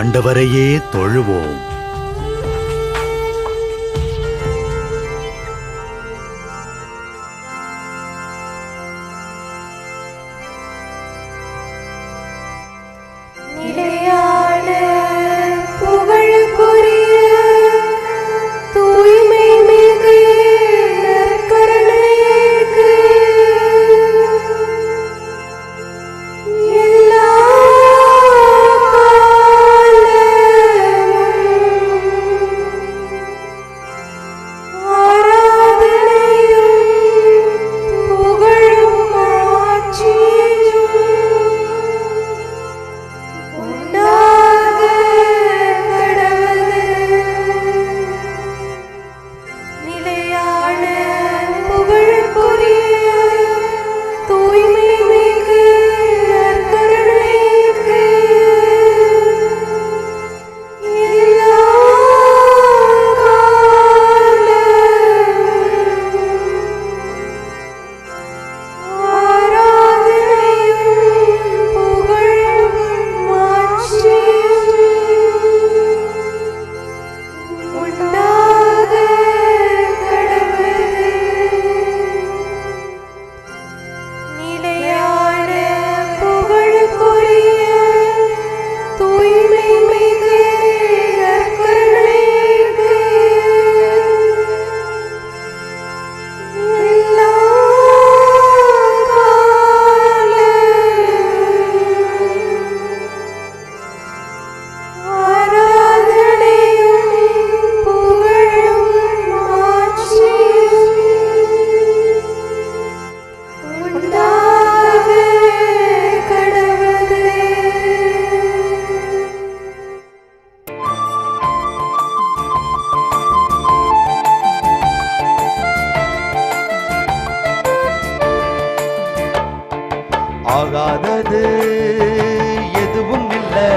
ஆண்டவரையே தொழுவோம். ஆகாதது எதுவும் இல்லை.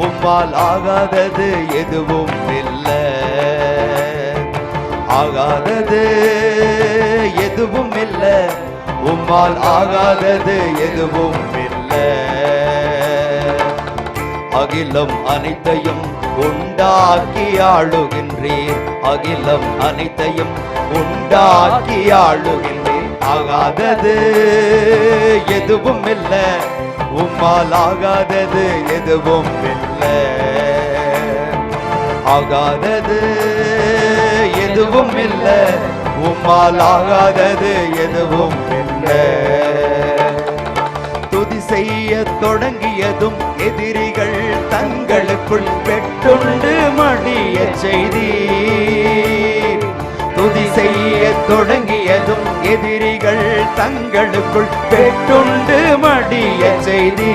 உம்மால் ஆகாதது எதுவும் இல்ல. ஆகாதது எதுவும் இல்லை. உம்மால் ஆகாதது எதுவும் இல்ல. அகிலம் அனைத்தையும் உண்டாக்கி ஆளுகின்றீர். அகிலம் அனைத்தையும் உண்டாக்கி ஆளுகின்ற ஆகாதது எதுவும் இல்லை உம்மால் ஆகாதது எதுவும் இல்லை ஆகாதது எதுவும் இல்லை உம்மால் ஆகாதது எதுவும் இல்லை துதி செய்ய தொடங்கியதும் எதிரிகள் தங்களுக்குள் வெட்டுண்டு மடிய செய்தி துதி செய்ய தொடங்கியதும் எதிரிகள் தங்களுக்குள் பெற்றுண்டு மடிய செய்தி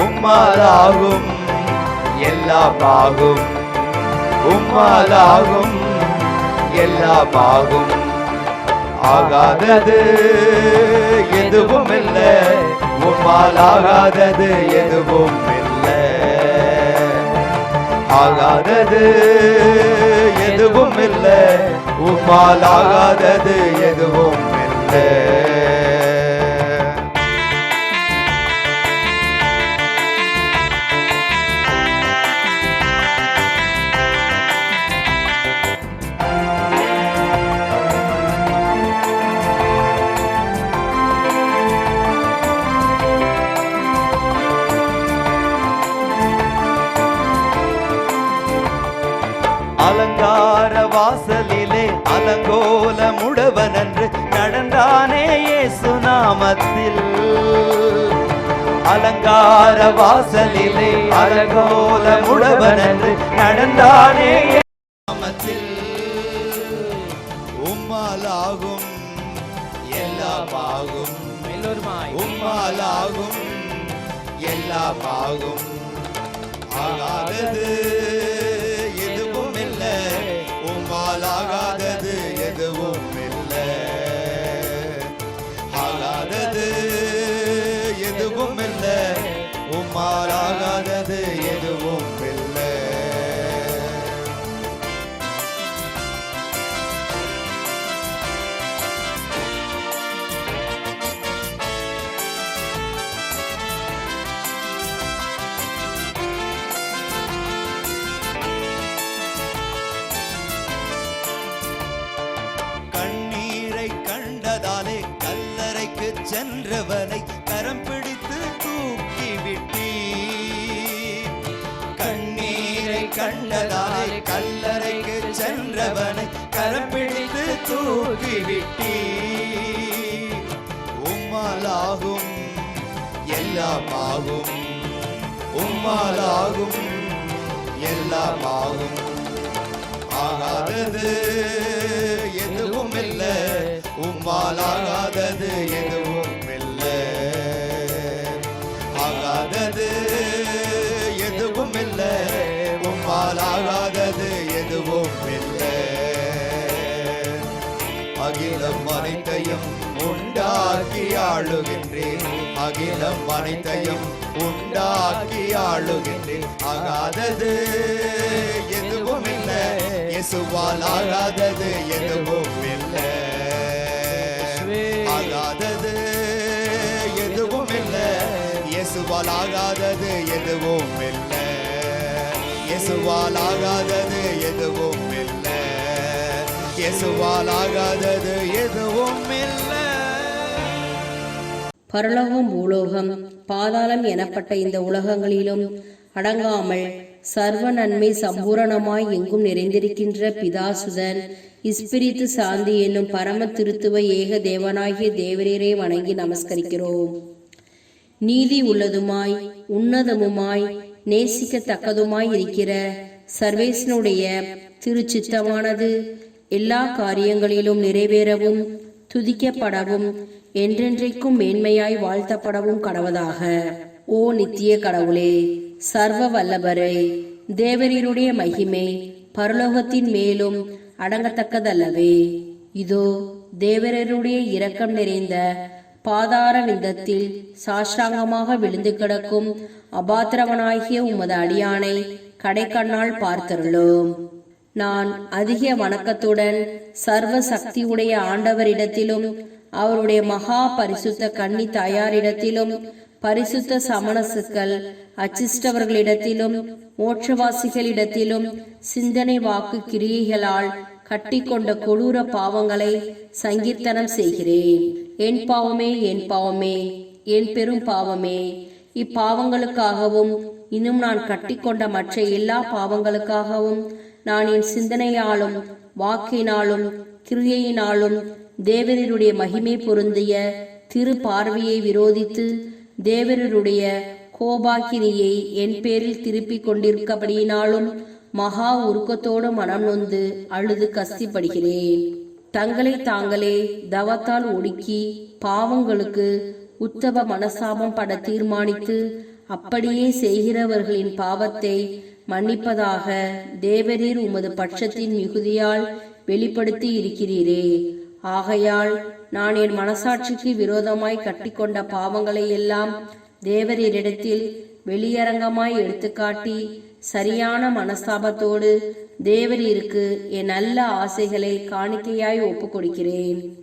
உம்மாலாகும் எல்லாமாகும் உம்மாலாகும் எல்லாமாகும் ஆகாதது எதுவும் இல்லை உம்மால் ஆகாதது எதுவும் இல்லை ஆகாதது எதுவும் இல்லை உம்மால் ஆகாதது எதுவும் இல்லை வாசலிலே அலங்கோல முடவனன்று நடந்தானே இயேசு நாமத்தில். அலங்கார வாசலிலே அலங்கோல முடவனன்று நடந்தானே நாமத்தில். உம்மாலாகும் எல்லாமாகும் உம்மாலாகும் எல்லாமாகும் ஆகாதது. சென்றவனை கரம் பிடித்து தூக்கி விட்டீர் கண்ணீரை கண்டதாய் கல்லறைக்கு சென்றவனை கரம் பிடித்து தூக்கி விட்டீர் உம்மாலாகும் எல்லாமாகும் உம்மாலாகும் எல்லாமாகும். ஆகாதது எதுவும் இல்லை உம்மாலாகாதது எதுவும் அனைத்தையும் உண்டாக்கி ஆளுகின்றேன். அகிலம் அனைத்தையும் உண்டாக்கி ஆளுகின்றேன். ஆகாதது எதுவும் இல்லை. இயேசுவால் ஆகாதது எதுவும் இல்லை. ஆகாதது எதுவும் இல்லை. இயேசுவால் ஆகாதது எதுவும் இல்லை. இயேசுவால் ஆகாதது எதுவும் இல்லை. இயேசுவால் ஆகாதது எதுவும் இல்லை பரலோகம் பூலோகம் பாதாளம் எனப்பட்ட இந்த உலகங்களிலும் அடங்காமல் சர்வ நன்மை சம்பூரணமாய் எங்கும் நிறைந்திருக்கின்ற பிதாசுதன் இஸ்பிரித்து சாந்தி என்னும் பரம திருத்துவ ஏக தேவனாகிய தேவரீரை வணங்கி நமஸ்கரிக்கிறோம். நீதி உள்ளதுமாய் உன்னதமுமாய் நேசிக்கத்தக்கதுமாய் இருக்கிற சர்வேசனுடைய திருச்சித்தமானது எல்லா காரியங்களிலும் நிறைவேறவும் துதிக்கப்படவும் என்றென்றைக்கும் மேன்மையாய் வாழ்த்தப்படவும் கடவதாக ஓ நித்திய கடவுளே சர்வ வல்லபரே தேவரீருடைய மகிமை பரலோகத்தின் மேலும் அடங்கத்தக்கதல்லவே. இதோ தேவரருடைய இரக்கம் நிறைந்த பாதார விந்தத்தில் சாஷ்டாங்கமாக விழுந்து கிடக்கும் அபாத்திரவனாகிய உமது அடியானை கடைக்கண்ணால் பார்த்தருளும். நான் அதிக வணக்கத்துடன் சர்வ சக்தியுடைய ஆண்டவரிடத்திலும் அவருடைய மகா பரிசுத்த கன்னி தாயாரிடத்திலும் பரிசுத்த சமணசுக்கள் அச்சிஷ்டவர்களிடத்திலும் மோட்சவாசிகளிடத்திலும் சிந்தனை வாக்கு கிரியைகளால் கட்டிக்கொண்ட கொடூர பாவங்களை சங்கீர்த்தனம் செய்கிறேன். என் பாவமே என் பாவமே என் பெரும் பாவமே. இப்பாவங்களுக்காகவும் இன்னும் நான் கட்டிக்கொண்ட மற்ற எல்லா பாவங்களுக்காகவும் நான் என் சிந்தனையாலும் வாக்கினாலும் கிரியையினாலும் தேவரருடைய மகிமை பொருந்திய திரு பார்வையை விரோதித்து தேவரருடைய கோபாக்கினியை என் பேரில் திருப்பிக் கொண்டிருக்கபடியினாலும் மகா உருக்கத்தோடு மனம் நொந்து அழுது கஸ்திப்படுகிறேன் தங்களை தாங்களே தவத்தால் ஒடுக்கி பாவங்களுக்கு உத்தவ மனசாபம் பட தீர்மானித்து அப்படியே செய்கிறவர்களின் பாவத்தை மன்னிப்பதாக தேவரீர் உமது பட்சத்தின் மிகுதியால் வெளிப்படுத்தி இருக்கிறீரே. ஆகையால் நான் என் மனசாட்சிக்கு விரோதமாய் கட்டிக்கொண்ட பாவங்களை எல்லாம் தேவரீரிடத்தில் வெளியரங்கமாய் எடுத்துக்காட்டி சரியான மனஸ்தாபத்தோடு தேவரீருக்கு என் நல்ல ஆசைகளை காணிக்கையாய் ஒப்புக்கொடுக்கிறேன்.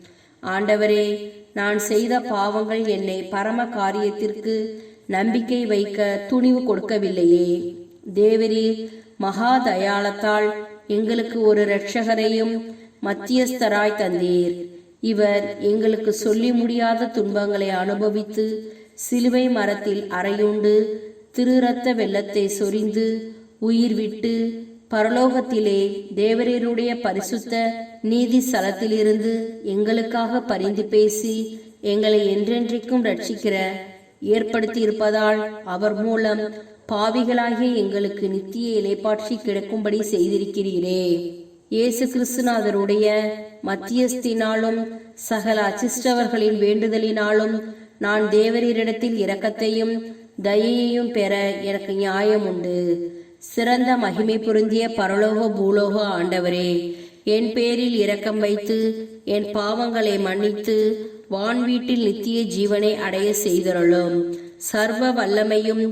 ஆண்டவரே நான் செய்த பாவங்கள் என்னை பரம காரியத்திற்கு நம்பிக்கை வைக்க துணிவு கொடுக்கவில்லையே. தேவரீர் மகா தயாளத்தால் எங்களுக்கு ஒரு இரட்சகரையும் மத்தியஸ்தராய் தந்தீர். இவர் எங்களுக்கு சொல்லி முடியாத துன்பங்களை அனுபவித்து சிலுவை மரத்தில் அறையுண்டு திருரத்த வெள்ளத்தை சொரிந்து உயிர் விட்டு பரலோகத்திலே தேவரீருடைய பரிசுத்த நீதி ஸ்தலத்திலிருந்து எங்களுக்காக பரிந்து பேசி எங்களை என்றென்றைக்கும் ரட்சிக்கிற ஏற்படுத்தியிருப்பதால் அவர் மூலம் பாவிகளாகிய எங்களுக்கு நித்திய இலைப்பாட்சி கிடைக்கும்படி செய்திருக்கிறீரே. இயேசு கிறிஸ்துநாதருடைய மத்தியஸ்தினாலும் சகல அச்சிஷ்டவர்களின் வேண்டுதலினாலும் நான் தேவரீரிடத்தில் இரக்கத்தையும் தயையையும் பெற எனக்கு நியாயம் உண்டு சிறந்த மகிமை பொருந்திய பரலோக பூலோக ஆண்டவரே என் பேரில் இரக்கம் வைத்து என் பாவங்களை மன்னித்து வான் வீட்டில் நித்திய ஜீவனை அடைய செய்தருளும். சர்வ வல்லமையும்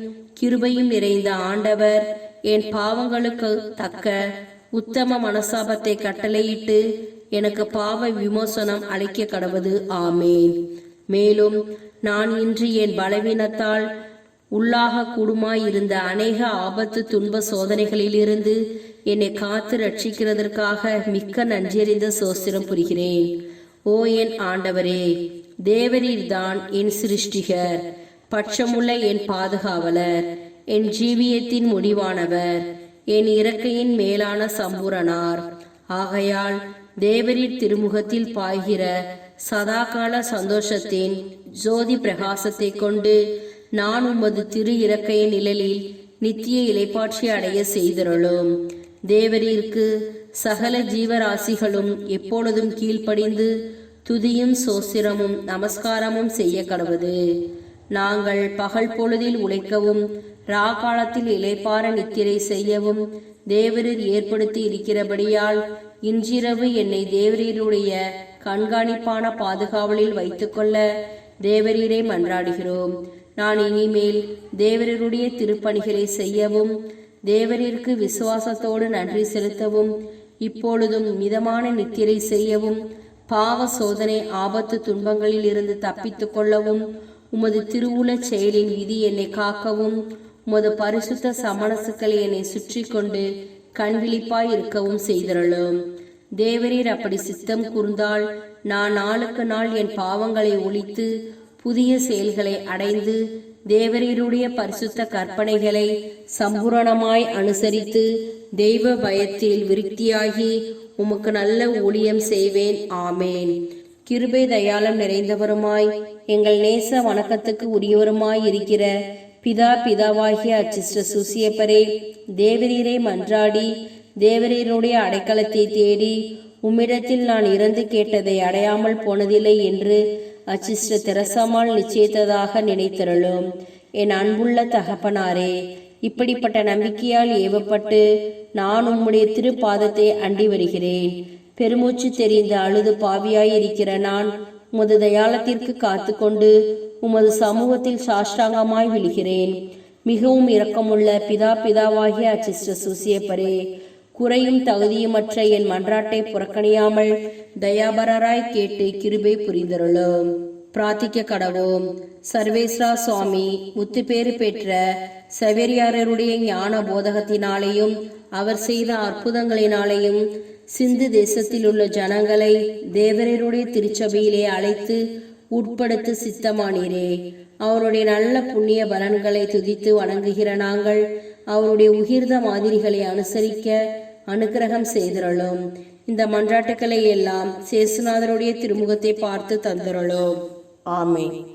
கிருபையும் நிறைந்த ஆண்டவர். என் பாவங்களுக்கு தக்க உத்தம மனசாபத்தை கட்டளையிட்டு எனக்கு பாவ விமோசனம் அளிக்க கடவது. ஆமேன். மேலும் நான் இன்று என் பலவீனத்தால் உள்ளாக கூடுமாயிருந்த அநேக ஆபத்து துன்ப சோதனைகளிலிருந்து என்னை காத்து ரட்சிக்கிறதற்காக மிக்க நன்றியறிந்த சோஸ்திரம் புரிகிறேன். ஓ என் ஆண்டவரே தேவரீர்தான் என் சிருஷ்டிகர். பட்சமுள்ள என் பாதுகாவலர் என் ஜீவியத்தின் முடிவானவர் என் இறக்கையின் மேலான சம்பூரணார். ஆகையால் தேவரின் திருமுகத்தில் பாய்கிற சதாகால சந்தோஷத்தின் ஜோதி பிரகாசத்தை கொண்டு நான் உமது திரு இறக்கையின் நிழலில் நித்திய இலைப்பாட்சி அடைய செய்திருளும். தேவரிற்கு சகல ஜீவராசிகளும் எப்பொழுதும் கீழ்ப்படிந்து துதியும் சோசிரமும் நமஸ்காரமும் செய்ய கடவுது நாங்கள் பகல் பொழுதில் உழைக்கவும் ராகாலத்தில் இலைப்பார நித்திரை செய்யவும் தேவரீர் ஏற்படுத்தி இருக்கிறபடியால் இன்றிரவு என்னை தேவரீருடைய கண்காணிப்பான பாதுகாவலில் வைத்துக்கொள்ள தேவரீரை மன்றாடுகிறோம். நான் இனிமேல் தேவரீருடைய திருப்பணிகளை செய்யவும் தேவரீருக்கு விசுவாசத்தோடு நன்றி செலுத்தவும் இப்பொழுதும் மிதமான நித்திரை செய்யவும் பாவ சோதனை ஆபத்து துன்பங்களில் இருந்து தப்பித்துக் கொள்ளவும் உமது திருவுளச் செயலின் விதி என்னை காக்கவும் உமது பரிசுத்த சமணசுக்களை என்னை சுற்றி கொண்டு கண்விழிப்பாய் இருக்கவும் செய்தருளும். தேவரீர் அப்படி சித்தம் கூர்ந்தால் நான் நாளுக்கு நாள் என் பாவங்களை ஒழித்து புதிய செயல்களை அடைந்து தேவரீருடைய பரிசுத்த கற்பனைகளை சம்பூரணமாய் அனுசரித்து தெய்வ பயத்தில் விருத்தியாகி உமக்கு நல்ல ஊழியம் செய்வேன். ஆமேன். கிருபை தயாளம் நிறைந்தவருமாய். எங்கள் நேச வணக்கத்துக்கு உரியவருமாய் இருக்கிற பிதா பிதாவாகிய அச்சிஷ்ட சுசியப்பரே தேவரீரை மன்றாடி தேவரீருடைய அடைக்கலத்தை தேடி உம்மிடத்தில் நான் இறந்து கேட்டதை அடையாமல் போனதில்லை என்று அச்சிஷ்ட தெரசமால் நிச்சயித்ததாக நினைத்திருளும். என் அன்புள்ள தகப்பனாரே இப்படிப்பட்ட நம்பிக்கையால் ஏவப்பட்டு நான் உம்முடைய திருப்பாதத்தை அண்டி வருகிறேன். பெருமூச்சு தெரிந்த அழுது பாவியாயிருக்கிற நான் உமது தயாளத்திற்கு காத்துக்கொண்டு உமது சமூகத்தில் சாஷ்டாங்கமாய் விழுகிறேன். மிகவும் இரக்கமுள்ள பிதா பிதாவாகிய அச்சிஷ்ட சுசியப்பரே குறையும் தகுதியுமற்ற என் மன்றாட்டை புறக்கணியாமல் தயாபரராய் கேட்டு கிருபை புரிந்தருளும். பிரார்த்திக்க கடவோம். சர்வேஸ்ரா சுவாமி முத்துப்பேறு பெற்ற சவேரியாரருடைய ஞான போதகத்தினாலேயும் அவர் செய்த அற்புதங்களினாலேயும் சிந்து தேசத்தில் உள்ள ஜனங்களை தேவரருடைய திருச்சபையிலே அழைத்து உட்படுத்த சித்தமானீரே. அவருடைய நல்ல புண்ணிய பலன்களை துதித்து வணங்குகிற நாங்கள் அவருடைய உகிர்ந்த மாதிரிகளை அனுசரிக்க அனுக்கிரகம் செய்திருளும். இந்த மன்றாட்டுக்களை எல்லாம் சேசுநாதருடைய திருமுகத்தை பார்த்து தந்திருளும். ஆமே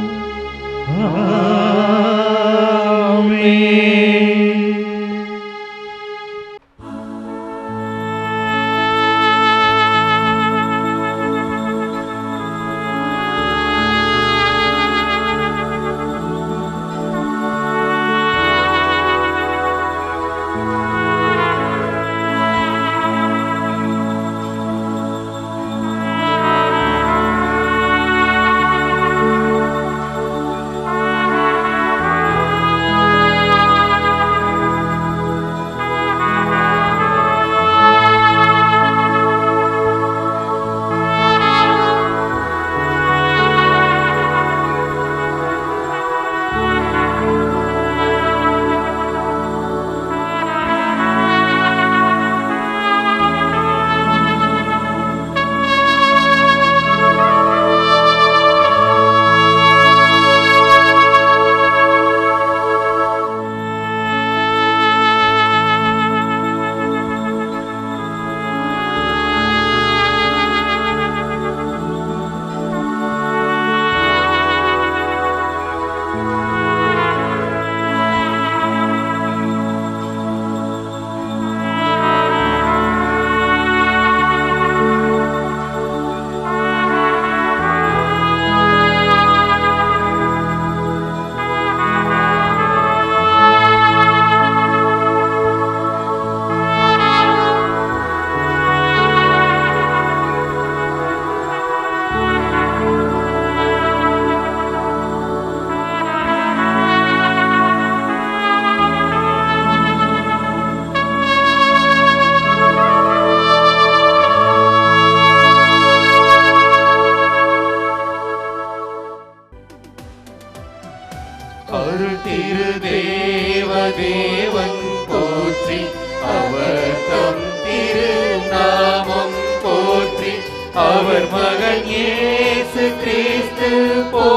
அருள்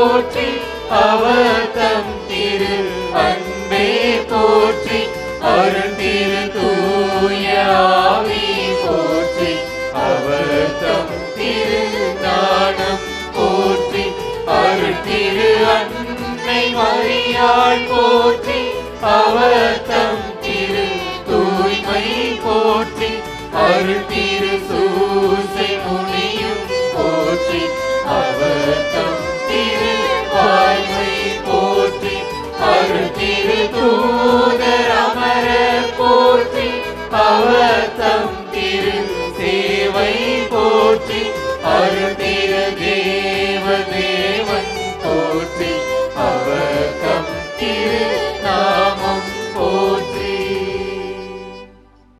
போற்றி அவர் தம் திரு அன்பே போற்றி. அருள் திரு தூய போற்றி. அவர் தம் திரு நாணம் போற்றி. அருள் திரு அன்னை மரியாள் போற்றி. அவர் தம்